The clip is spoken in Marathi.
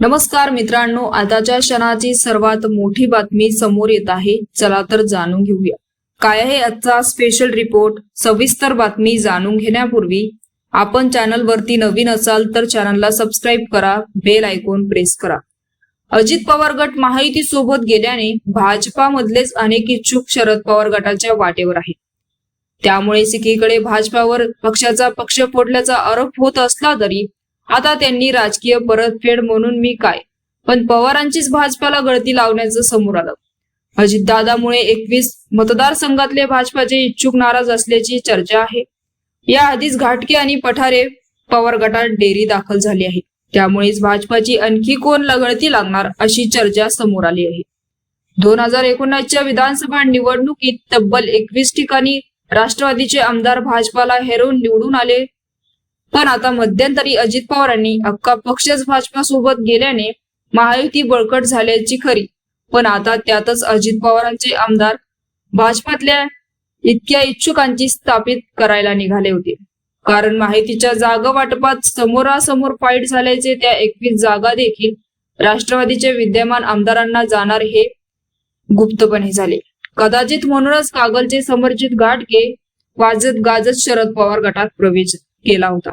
नमस्कार मित्रांनो आताच्या क्षणाची सर्वात मोठी बातमी समोर येत आहे. चला तर जाणून घेऊया. काय आहे आजचा स्पेशल रिपोर्ट सविस्तर बातमी जाणून घेण्यापूर्वी आपण चॅनल वरती नवीन असाल तर चॅनलला सबस्क्राईब करा बेल आयकॉन प्रेस करा. अजित पवार गट महायुती सोबत गेल्याने भाजपामधलेच अनेक इच्छुक शरद पवार गटाच्या वाटेवर आहेत. त्यामुळे सिक्कीकडे भाजपावर पक्षाचा पक्ष फोडल्याचा आरोप होत असला तरी आता त्यांनी राजकीय परतफेड म्हणून मी काय? पण पवारांचीच भाजपाला गळती लावण्याचं समोर आलं. अजितदादामुळे एकवीस मतदारसंघातले भाजपाचे इच्छुक नाराज असल्याची चर्चा आहे. या आधीच घाटके आणि पठारे पवार गटात डेरी दाखल झाली आहे. त्यामुळेच भाजपाची आणखी कोण गळती लागणार अशी चर्चा समोर आली आहे. दोन हजार एकोणीसच्या विधानसभा निवडणुकीत तब्बल एकवीस ठिकाणी राष्ट्रवादीचे आमदार भाजपाला हेरून निवडून आले. पण आता मध्यंतरी अजित पवारांनी अख्खा पक्षच भाजपा सोबत गेल्याने महायुती बळकट झाल्याची खरी. पण आता त्यातच अजित पवारांचे आमदार भाजपातल्या इतक्या इच्छुकांची स्थापित करायला निघाले होते. कारण माहितीच्या जागा वाटपात समोरासमोर फाईट झाल्याचे त्या एकवीस जागा देखील राष्ट्रवादीचे विद्यमान आमदारांना जाणार हे गुप्तपणे झाले. कदाचित म्हणूनच कागलचे समर्जित घाटके वाजत गाजत शरद पवार गटात प्रवेश केला होता.